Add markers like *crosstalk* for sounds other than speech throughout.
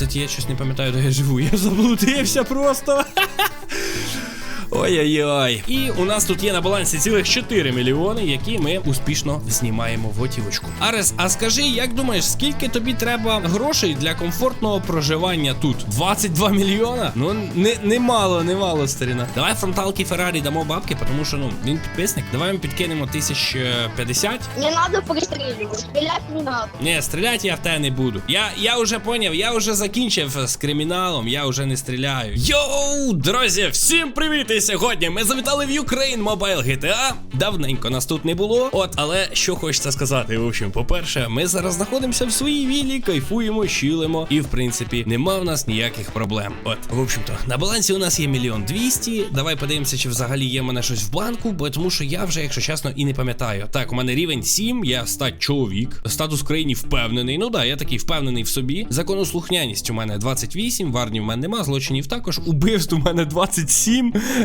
Кстати, є, щось не пам'ятаю, де я живу. Я заблудився просто. Ой-ой-ой. І у нас тут є на балансі цілих 4 мільйони, які ми успішно знімаємо в готівочку. Арес, а скажи, як думаєш, скільки тобі треба грошей для комфортного проживання тут? 22 мільйона? Ну не, немало, немало, старина. Давай фронталки Феррарі дамо бабки, тому що ну він підписник. Давай йому підкинемо 1050. Не надо пристреливать, стрелять не надо. Ні, стріляти я в те не буду. Я я вже поняв, я вже закінчив з криміналом, я вже не стріляю. Йоу, друзі, всім привіт! Сьогодні ми завітали в Ukraine Mobile GTA. Давненько нас тут не було. От, але що хочеться сказати, в общем, по-перше, ми зараз знаходимося в своїй віллі, кайфуємо, чилимо, і в принципі нема в нас ніяких проблем. От, в общем-то, на балансі у нас є мільйон двісті. Давай подивимося, чи взагалі є мене щось в банку, бо тому що я вже, якщо чесно, і не пам'ятаю. Так, у мене рівень 7, я стать чоловік. Статус країні впевнений. Ну да, я такий впевнений в собі. Законослухняність у мене 28, варні в мене нема, злочинів також. Убивств у мене 27.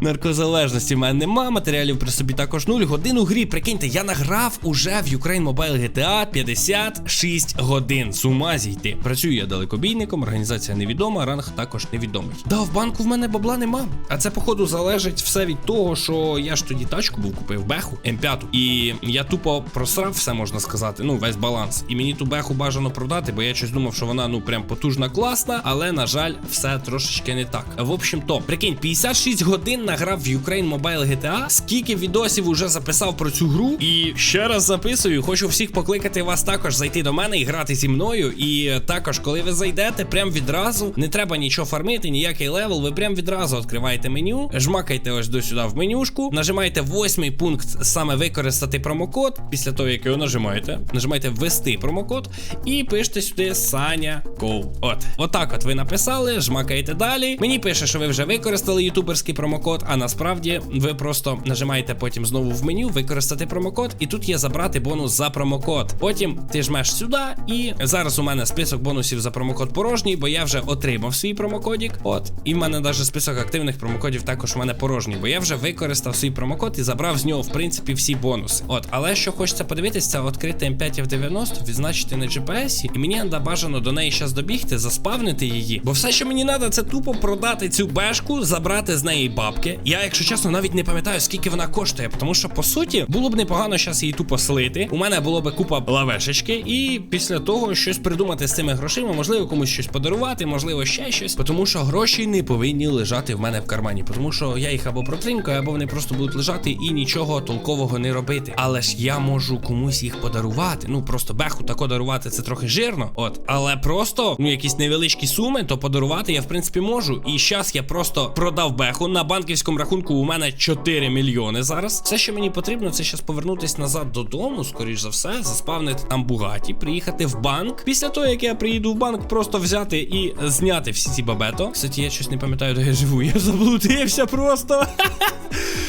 Наркозалежності в мене нема, матеріалів при собі також нуль. Годин у грі, прикиньте, я награв уже в Ukraine Mobile GTA 56 годин. З ума зійти. Працюю я далекобійником, організація невідома, ранг також невідомий. Да, в банку в мене бабла нема. А це, походу, залежить все від того, що я ж тоді тачку був купив беху М5. І я тупо просрав все, можна сказати. Ну, весь баланс. І мені ту беху бажано продати, бо я щось думав, що вона ну прям потужна, класна, але на жаль, все трошечки не так. В общем то, прикинь, 56 годин награв в Ukraine Mobile GTA. Скільки відосів уже записав про цю гру? І ще раз записую. Хочу всіх покликати вас також зайти до мене і грати зі мною. І також, коли ви зайдете, прям відразу не треба нічого фармити, ніякий левел. Ви прям відразу відкриваєте меню, жмакайте ось до сюди в менюшку, нажимаєте восьмий пункт саме використати промокод. Після того, як його нажимаєте, нажимаєте ввести промокод і пишете сюди Саня Коу. От, отак, от ви написали, жмакаєте далі. Мені пише, що ви вже використали ютуберський промокод, а насправді ви просто нажимаєте потім знову в меню, використати промокод, і тут є забрати бонус за промокод. Потім ти жмеш сюди, і зараз у мене список бонусів за промокод порожній, бо я вже отримав свій промокодік. От, і в мене навіть список активних промокодів також у мене порожній, бо я вже використав свій промокод і забрав з нього, в принципі, всі бонуси. От, але що хочеться подивитися, це відкрити М5 F90, відзначити на GPS, і мені треба бажано до неї зараз добігти, заспавнити її. Бо все, що мені треба, це тупо продати цю бешку, забрати з неї бабки. Я, якщо чесно, навіть не пам'ятаю, скільки вона коштує, тому що по суті було б непогано зараз її тупо слити. У мене було б купа лавешечки, і після того щось придумати з цими грошима, можливо, комусь щось подарувати, можливо, ще щось. Тому що гроші не повинні лежати в мене в кармані, тому що я їх або протринкаю, або вони просто будуть лежати і нічого толкового не робити. Але ж я можу комусь їх подарувати. Ну просто беху тако дарувати це трохи жирно. От, але просто ну якісь невеличкі суми, то подарувати я в принципі можу. І зараз я просто продав беху на банківському рахунку. У мене 4 мільйони зараз. Все, що мені потрібно, це зараз повернутися назад додому, скоріш за все, заспавнити там бугаті, приїхати в банк. Після того, як я приїду в банк, просто взяти і зняти всі ці бабето. Кстати, я щось не пам'ятаю, де я живу. Я заблудився просто. *laughs*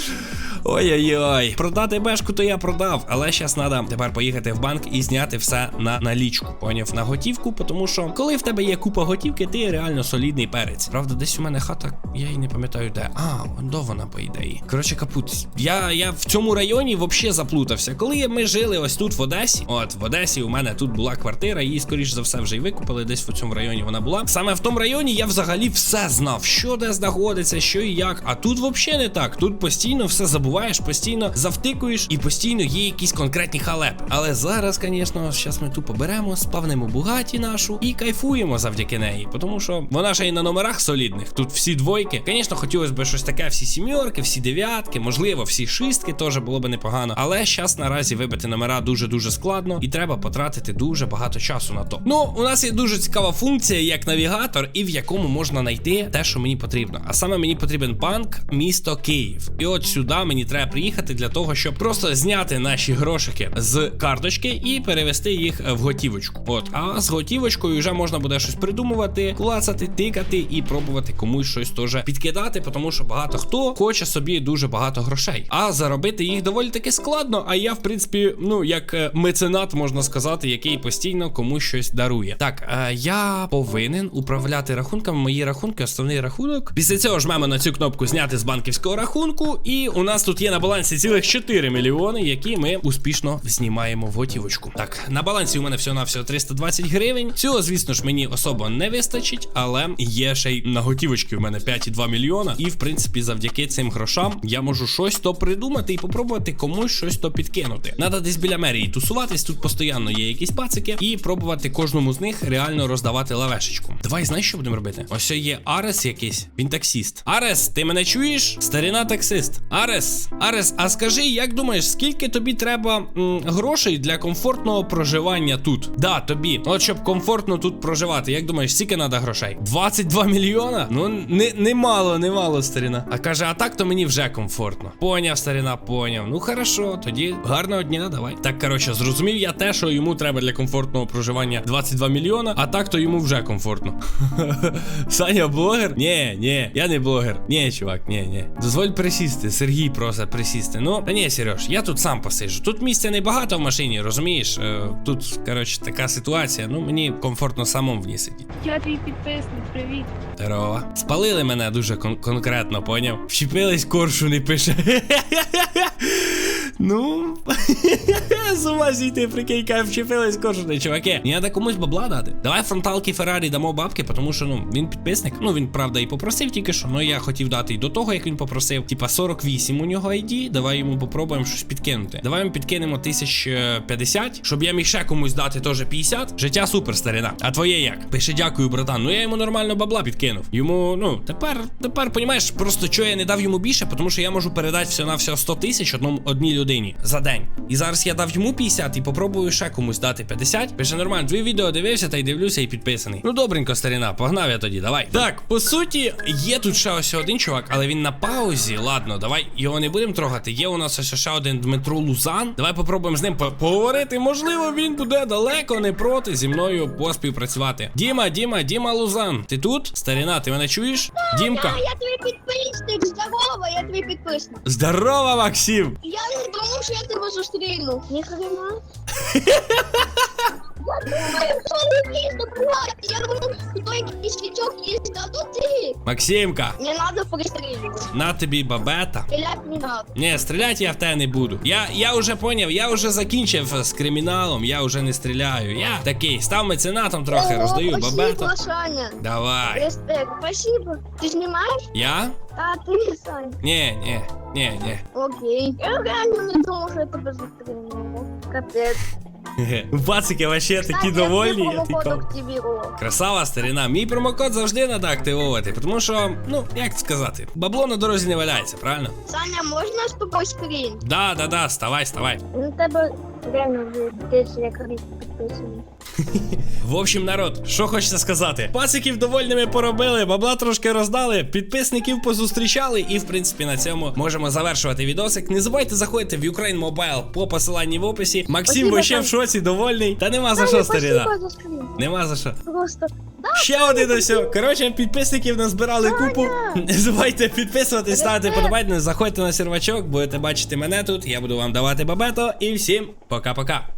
Ой-ой-ой, продати бешку, то я продав, але зараз треба тепер поїхати в банк і зняти все на налічку. Поняв на готівку, тому що коли в тебе є купа готівки, ти реально солідний перець. Правда, десь у мене хата, я її не пам'ятаю де. А, до вона, по ідеї. Коротше, капут. Я я в цьому районі взагалі заплутався. Коли ми жили ось тут в Одесі, от в Одесі у мене тут була квартира, її, скоріш за все, вже й викупили. Десь в цьому районі вона була. Саме в тому районі я взагалі все знав, що де знаходиться, що і як. А тут взагалі не так. Тут постійно все забуваєш, постійно завтикуєш і постійно є якісь конкретні халепи. Але зараз, звісно, зараз ми тупо беремо, спавнимо бугаті нашу і кайфуємо завдяки неї. Тому що вона ж і на номерах солідних. Тут всі двойки. Звісно, хотілося б щось таке, всі сімерки, всі дев'ятки, можливо, всі шістки теж було б непогано. Але зараз наразі вибити номера дуже-дуже складно, і треба потратити дуже багато часу на то. Ну, у нас є дуже цікава функція, як навігатор, і в якому можна знайти те, що мені потрібно. А саме мені потрібен банк, місто Київ. І от сюди мені треба приїхати для того, щоб просто зняти наші грошики з карточки і перевести їх в готівочку. От, а з готівочкою вже можна буде щось придумувати, клацати, тикати і пробувати комусь щось теж підкидати, тому що багато хто хоче собі дуже багато грошей. А заробити їх доволі таки складно. А я, в принципі, ну як е, меценат можна сказати, який постійно комусь щось дарує. Так, е, я повинен управляти рахунками. Мої рахунки, основний рахунок. Після цього жмемо на цю кнопку зняти з банківського рахунку, і у нас тут тут є на балансі цілих 4 мільйони, які ми успішно знімаємо в готівочку. Так, на балансі у мене всього навсього 320 гривень. Цього, звісно ж, мені особо не вистачить, але є ще й на готівочки в мене 5,2 мільйона. І в принципі, завдяки цим грошам я можу щось то придумати і попробувати комусь щось то підкинути. Надо десь біля мерії тусуватись. Тут постійно є якісь пацики, і пробувати кожному з них реально роздавати лавешечку. Давай знаєш, що будемо робити? Ось є Арес якийсь, він таксіст. Арес, ти мене чуєш? Старина таксист. Арес, Арес, а скажи, як думаєш, скільки тобі треба м, грошей для комфортного проживання тут? Да, тобі. От щоб комфортно тут проживати. Як думаєш, скільки треба грошей? 22 мільйона? Ну, не, немало, немало, старина. А каже, а так то мені вже комфортно. Поняв, старина, поняв. Ну хорошо, тоді гарного дня, давай. Так, коротше, зрозумів я те, що йому треба для комфортного проживання 22 мільйона, а так то йому вже комфортно. *laughs* Саня, блогер? Ні, ні, я не блогер. Ні, чувак, ні, ні. Дозволь присісти. Сергій просить присісти. Ну, та ні, Сереж, я тут сам посижу. Тут місця небагато в машині, розумієш? Е, тут, коротше, така ситуація. Ну, мені комфортно самому в ній сидіти. Я твій підписник, привіт. Здорово. Спалили мене дуже кон- конкретно, поняв? Вщепились коршу не пише. *laughs* Ну, *laughs* з ума зійти, прикинь, кай, вчепились коршуни, чуваки. Мені треба комусь бабла дати. Давай фронталки Феррарі дамо бабки, тому що ну він підписник. Ну він правда і попросив тільки що. Ну я хотів дати і до того, як він попросив. Типа 48 у нього ID. Давай йому попробуємо щось підкинути. Давай йому підкинемо 1050, щоб я міг ще комусь дати теж 50. Життя супер, старина. А твоє як? Пише дякую, братан. Ну я йому нормально бабла підкинув. Йому, ну, тепер, тепер, понімаєш, просто чого я не дав йому більше, тому що я можу передати все на все 100 тисяч одному одній людині за день. І зараз я дав йому 50 і попробую ще комусь дати 50. Пише нормально, твої відео дивився та й дивлюся і підписаний. Ну добренько, старина, погнав я тоді, давай. Так, по суті, є тут ще ось один чувак, але він на паузі. Ладно, давай його не будемо трогати. Є у нас ось ще один Дмитро Лузан. Давай попробуємо з ним по- поговорити. Можливо, він буде далеко не проти зі мною поспівпрацювати. Діма, Діма, Діма Лузан. Ти тут? Старина, ти мене чуєш? Дімка. Я твій підписник, здорово, я твій підписник. Здорово, Максим! Я не думав, що я тебе зустріну. Ні *laughs* хрена. Я думаю, що не дійсно бувати. Я думаю, хто якийсь свічок є, а то ти. Максимка, Не треба пристрілювати. на тобі бабета. Стріляти не треба. Ні, стріляти я в тебе не буду. Я, я вже поняв, я вже закінчив з криміналом, я вже не стріляю. Я такий, став меценатом трохи, Ого, роздаю спасибо, бабету. Саня. Давай. Респект, спасибо. Ти знімаєш? Я? А, ти, Саня. Ні, ні, ні, ні. Окей. Я реально не думав, що я тебе зустріну. Капець. *laughs* Пацики вообще такі довольні. Я тільки... Красава старина. Мій промокод завжди треба активувати, тому що, ну, як сказати, бабло на дорозі не валяється, правильно? Саня, можна з тобою скрін? Да, да, да, ставай, ставай. Ну тебе реально вже 10 якорів підписаний. В общем, народ, що хочеться сказати? Пасиків довольними поробили, бабла трошки роздали, підписників позустрічали, і в принципі на цьому можемо завершувати відосик. Не забувайте заходити в Ukraine Mobile по посиланні в описі. Максим Спасибо, вообще в шоці, довольний. Та нема за що, скрін. Нема за що. Просто. Ще один ось. Коротше, підписників назбирали купу. *laughs* Не забувайте підписуватись, ставити подобайки, заходьте на сервачок, будете бачити мене тут. Я буду вам давати бабето. І всім пока-пока.